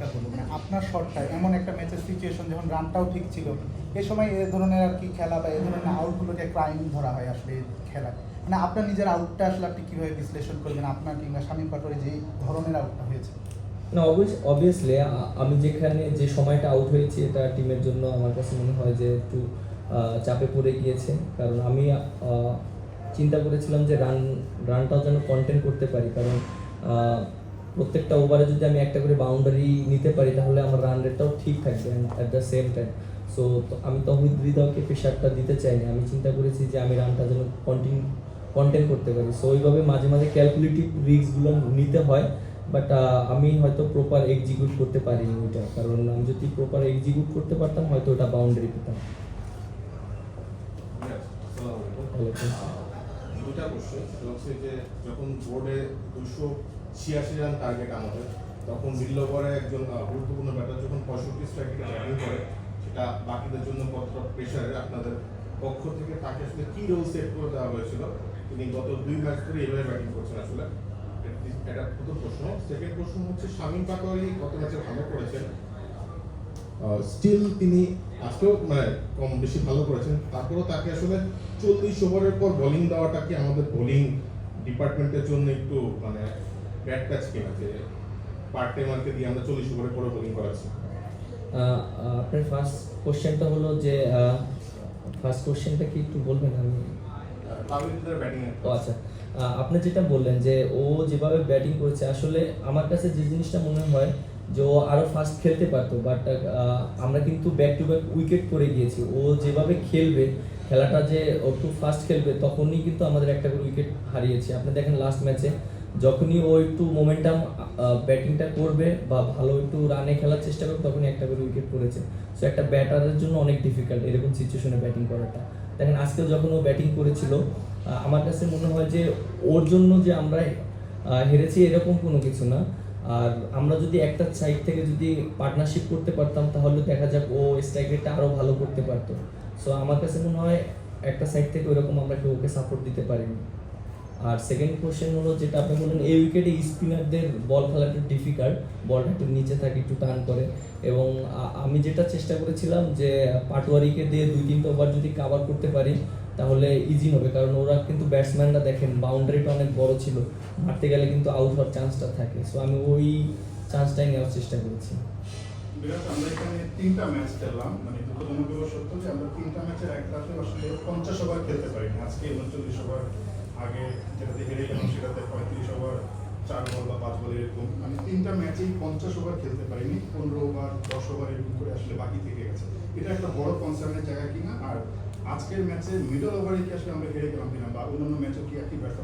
আউটটা হলো মানে আপনার শটটা এমন একটা ম্যাচের সিচুয়েশন যখন রানটাও ঠিক ছিল এই সময় এ ধরনের আর কি খেলা বা এ ধরনের আউটগুলোকে ক্রাইম ধরা হয় আসলে খেলায়। মানে আপনার নিজের আউটটা আসলে আপনি কীভাবে বিশ্লেষণ করবেন? আপনার কিংবা শামীম পাটোয়ারি যে ধরনের আউটটা হয়েছে? না অবভিয়াসলি আমি যেখানে যে সময়টা আউট হয়েছি, এটা টিমের জন্য আমার কাছে মনে হয় যে একটু চাপে পড়ে গিয়েছে। কারণ আমি চিন্তা করেছিলাম যে রান রানটাও যেন কন্টেন্ট করতে পারি। কারণ প্রত্যেকটা ওভারে যদি আমি একটা করে বাউন্ডারি নিতে পারি তাহলে আমার রান রেটটাও ঠিক থাকবে at the same time so আমি তহিদ হৃদয়কে প্রেশারটা দিতে চাইনি আমি চিন্তা করেছি যে আমি রানটা যেন কন্টিনিউ কন্টেন্ট করতে পারি। সো ওইভাবে মাঝে মাঝে ক্যালকুলেটিভ রিস্কগুলো নিতে হয় বাট আমি হয়তো প্রপার এক্সিকিউট করতে পারিনি ওইটা। কারণ আমি যদি প্রপার এক্সিকিউট করতে পারতাম হয়তো ওটা বাউন্ডারি পেতাম। দুটা হচ্ছে যে যখন বোর্ডে দুশো ছিয়াশি রান টার্গেট আমাদের। তখন মিডল ওভারে একজন গুরুত্বপূর্ণ ব্যাটার যখন পঁয়ষট্টি স্ট্রাইকে ব্যাটিং করে, সেটা বাকিদের জন্য কতটা প্রেশারে আপনাদের পক্ষ থেকে তাকে আসলে কি রোল সেট করে দেওয়া হয়েছিল, তিনি গত দুই ম্যাচ ধরে এভাবে ব্যাটিং করছেন আসলে? এটা প্রথম প্রশ্ন। সেকেন্ড প্রশ্ন হচ্ছে, শামীম পাটোয়ারি গত ম্যাচে ভালো করেছেন। স্টিল তিনি আজকেও মানে কম বেশি ভালো করেছেন। তারপরেও তাকে আসলে চল্লিশ ওভারের পর বোলিং দেওয়াটা কি আমাদের বোলিং ডিপার্টমেন্টের জন্য একটু মানে ব্যাড টাচ কিনা যে পার্ট টাইমারকে দিয়ে আমরা চল্লিশ ওভারের পরে বোলিং করাচ্ছি। আপনার ফার্স্ট কোশ্চেনটা হলো যে ফার্স্ট কোশ্চেনটা কি একটু বলবেন আমি? ব্যাটিং আচ্ছা। আপনি যেটা বললেন যে ও যেভাবে ব্যাটিং করেছে আসলে আমার কাছে যে জিনিসটা মনে হয় যে ও আরও ফাস্ট খেলতে পারতো বাট আমরা কিন্তু ব্যাক টু ব্যাক উইকেট করে গিয়েছি। ও যেভাবে খেলবে খেলাটা যে ও একটু ফাস্ট খেলবে তখনই কিন্তু আমাদের একটা করে উইকেট হারিয়েছে। আপনি দেখেন লাস্ট ম্যাচে যখনই ও একটু মোমেন্টাম ব্যাটিংটা করবে বা ভালো একটু রানে খেলার চেষ্টা করবে, তখনই একটা করে উইকেট পড়েছে। সো একটা ব্যাটারের জন্য অনেক ডিফিকাল্ট এরকম সিচুয়েশনে ব্যাটিং করাটা। দেখেন আজকে যখন ও ব্যাটিং করেছিল আমার কাছে মনে হয় যে ওর জন্য যে আমরা হেরেছি এরকম কোনো কিছু না। আর আমরা যদি একটা সাইড থেকে যদি পার্টনারশিপ করতে পারতাম, তাহলে দেখা যাক ও স্ট্রাইক আরও ভালো করতে পারতো। সো আমার কাছে মনে হয় একটা সাইড থেকে ওরকম আমরা কেউ ওকে সাপোর্ট দিতে পারিনি। আর সেকেন্ড কোশ্চেন হলো যেটা আপনি বললেন, এই উইকেটে স্পিনারদের বল খেলা একটু ডিফিকাল্ট বলটা একটু নিচে থাকে, একটু টান করে এবং আমি যেটা চেষ্টা করেছিলাম যে, পাটোয়ারিকে দিয়ে দুই তিনটা ওভার যদি কাভার করতে পারি, তাহলে ইজি হবে। কারণ ওরা কিন্তু ব্যাটসম্যানরা দেখেন বাউন্ডারিটা অনেক বড় ছিল। মারতে গেলে কিন্তু আউট হওয়ার চান্সটা থাকে। সো আমি ওই চান্সটাই নেওয়ার চেষ্টা করেছি। আমরা এখানে তিনটা ম্যাচ খেললাম। মানে দুঃখজনক সত্য যে, আমরা তিনটা ম্যাচের এক আসলে পঞ্চাশ ওভার খেলতে পারিনি। আজকে উনচল্লিশ ওভার আগে যেটাতে হেরে গেলাম সেটাতে পঁয়ত্রিশ ওভার চার বল বা পাঁচ বল এরকম। আমি তিনটা ম্যাচেই পঞ্চাশ ওভার খেলতে পারিনি, পনেরো ওভার দশ ওভার এরকম করে আসলে বাকি থেকে গেছে। এটা একটা বড় কনসার্নের জায়গা কিনা? আর আজকের ম্যাচে মিডল ওভারে কি আসলে আমরা হেরে গেলাম কিনা? বা অন্যান্য ম্যাচও কি একই ব্যর্থতা